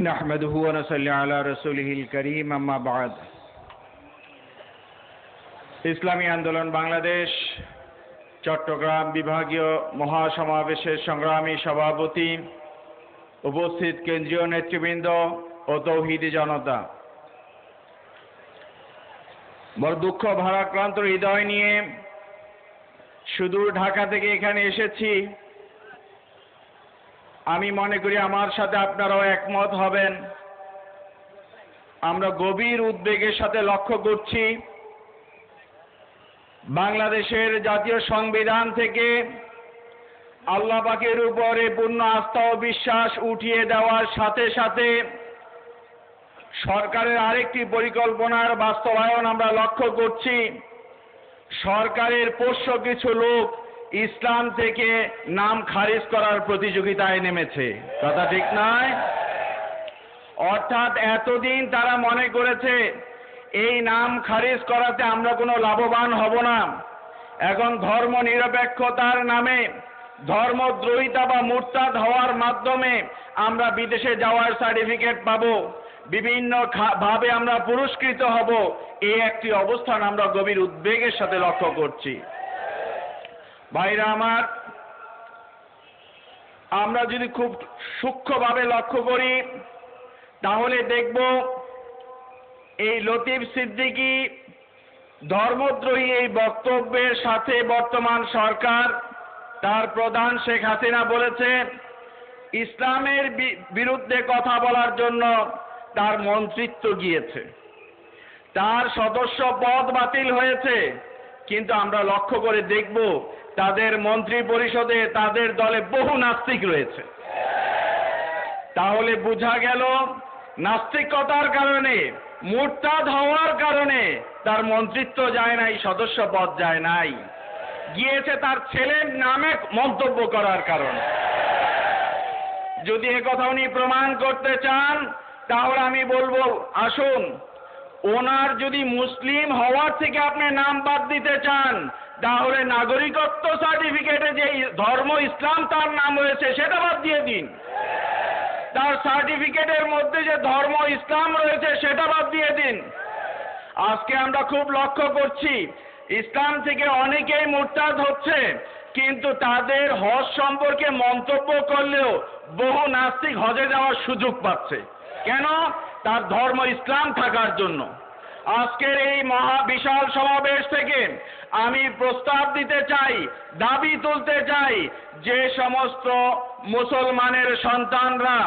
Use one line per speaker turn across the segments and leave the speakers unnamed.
نحمده ونصلي على رسوله الكريم أما بعد ইসলামী আন্দোলন বাংলাদেশ চট্টগ্রাম বিভাগীয় মহাসমাবেশের সংগ্রামী সভাপতি উপস্থিত কেন্দ্রীয় নেতৃবৃন্দ ও তৌহিদি জনতা বড় দুঃখ ভারাক্রান্ত হৃদয় নিয়ে সুদূর ঢাকা থেকে এখানে এসেছি আমি মনে করি আমার সাথে আপনারাও একমত হবেন। আমরা গভীর উদ্বেগের সাথে লক্ষ্য করছি। বাংলাদেশের জাতীয় সংবিধান থেকে আল্লাহ পাকের উপরে পূর্ণ আস্থা ও বিশ্বাস উঠিয়ে দেওয়ার সাথে সাথে সরকারের আরেকটি পরিকল্পনার বাস্তবায়ন আমরা লক্ষ্য করছি। সরকারের পোষ্য কিছু লোক ইসলাম থেকে নাম খারিজ করার প্রতিযোগিতায় নেমেছে। কথা ঠিক নয়? অর্থাৎ এতদিন তারা মনে করেছে, এই নাম খারিজ করাতে আমরা কোনো লাভবান হব না। এখন ধর্ম নিরপেক্ষতার নামে ধর্মদ্রোহিতা বা মুরতাদ হওয়ার মাধ্যমে আমরা বিদেশে যাওয়ার সার্টিফিকেট পাবো। বিভিন্ন ভাবে আমরা পুরস্কৃত হব। এই একটি অবস্থান আমরা গভীর উদ্বেগের সাথে লক্ষ্য করছি। ভাইরা আমার, আমরা যদি খুব সূক্ষ্মভাবে লক্ষ্য করি, তাহলে দেখব এই লতিফ সিদ্দিকি ধর্মদ্রোহী এই বক্তব্যের সাথে বর্তমান সরকার, তার প্রধান শেখ হাসিনা বলেছে, ইসলামের বিরুদ্ধে কথা বলার জন্য তার মন্ত্রিত্ব গিয়েছে। তার সদস্য পদ বাতিল হয়েছে, কিন্তু আমরা লক্ষ্য করে দেখব তাদের মন্ত্রী পরিষদে তাদের দলে বহু নাস্তিক রয়েছে। তাহলে বোঝা গেল নাস্তিকতার কারণে, মুরতাদ হওয়ার কারণে তার মন্ত্রিত্ব যায় নাই, সদস্য পদ যায় নাই। গিয়েছে তার ছেলের নামে মন্তব্য করার কারণে। যদি কথা উনি প্রমাণ করতে চান, তাহলে আমি বলব, আসুন, ওনার যদি মুসলিম হওয়ার থেকে আপনি নাম বাদ দিতে চান তাহলে নাগরিকত্ব সার্টিফিকেটে যে ধর্ম, ইসলাম তার নাম রয়েছে, সেটা বাদ দিয়ে দিন। তার সার্টিফিকেটের মধ্যে যে ধর্ম, ইসলাম রয়েছে, সেটা বাদ দিয়ে দিন। আজকে আমরা খুব লক্ষ্য করছি, ইসলাম থেকে অনেকেই মোরতাদ হচ্ছে, কিন্তু তাদের হজ সম্পর্কে মন্তব্য করলেও বহু নাস্তিক হজে যাওয়ার সুযোগ পাচ্ছে। কেন? তার ধর্ম ইসলাম থাকার জন্য। আজকের এই মহা বিশাল সমাবেশ থেকে আমি প্রস্তাব দিতে চাই, দাবি তুলতে চাই যে সমস্ত মুসলমানের সন্তানরা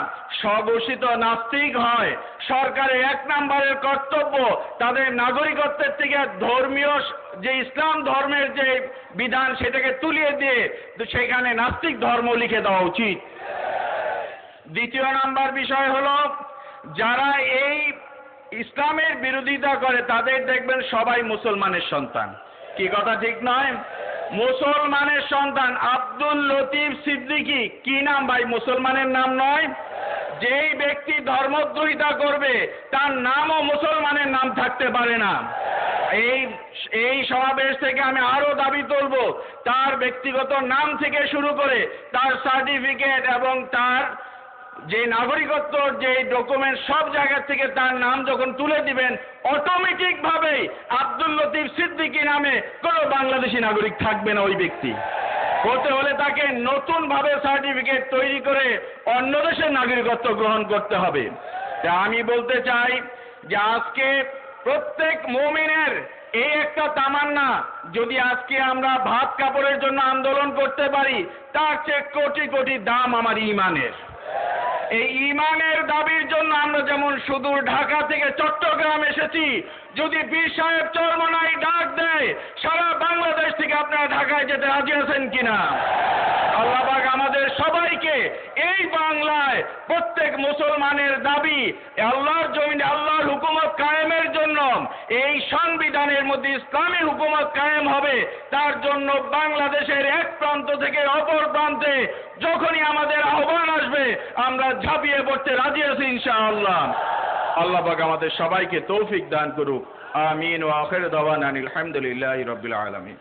স্বঘোষিত নাস্তিক হয়। সরকারের এক নম্বরের কর্তব্য তাদের নাগরিকত্বের থেকে ধর্মীয় যে ইসলাম ধর্মের যে বিধান সেটাকে তুলিয়ে দিয়ে সেখানে নাস্তিক ধর্ম লিখে দেওয়া উচিত। দ্বিতীয় নাম্বার বিষয় হলো, যারা এই ইসলামের বিরোধিতা করে, তাদের দেখবেন সবাই মুসলমানের সন্তান। কি কথা ঠিক নয়? মুসলমানের সন্তান আব্দুল লতিফ সিদ্দিকি, কি নাম ভাই? মুসলমানের নাম নয়। যেই ব্যক্তি ধর্মদ্রোহিতা করবে, তার নামও মুসলমানের নাম থাকতে পারে না। এই এই সমাবেশ থেকে আমি আরও দাবি তুলব, তার ব্যক্তিগত নাম থেকে শুরু করে, তার সার্টিফিকেট এবং তার যে নাগরিকত্ব, যে ডকুমেন্ট সব জায়গা থেকে তার নাম যখন তুলে দিবেন অটোমেটিক ভাবেই আব্দুল লতিফ সিদ্দিকি নামে কোনো বাংলাদেশি নাগরিক থাকবে না ওই ব্যক্তি। হতে হলে তাকে নতুন ভাবে সার্টিফিকেট তৈরি করে অন্য দেশের নাগরিকত্ব গ্রহণ করতে হবে। তা আমি বলতে চাই যে আজকে প্রত্যেক মমিনের এই একটা তামান্না, যদি আজকে আমরা ভাত কাপড়ের জন্য আন্দোলন করতে পারি, তার চেয়ে কোটি কোটি দাম আমার ইমানের। এই ইমানের দাবির জন্য আমরা যেমন সুদূর ঢাকা থেকে চট্টগ্রাম এসেছি, যদি বীর সাহেব চরমনাই ডাক দেয়, সারা বাংলাদেশ থেকে আপনারা ঢাকায় যেতে রাজি আছেন কিনা? আল্লাহবাগ আমাদের সবাইকে এই বাংলায় প্রত্যেক মুসলমানের দাবি, আল্লাহর জমিনে আল্লাহর হুকুমত কায়েমের জন্য, এই সংবিধানের মধ্যে ইসলামী হুকুমত কায়েম হবে, তার জন্য বাংলাদেশের এক প্রান্ত থেকে অপর প্রান্তে যখনই আমাদের আহ্বান আসবে, আমরা ঝাঁপিয়ে পড়তে রাজি আছি ইনশাআল্লাহ। আল্লাহ পাক আমাদের সবাইকে তৌফিক দান করুক। আমিন। ও আখের দাওয়ান আলহামদুলিল্লাহ রবিল আলমিন।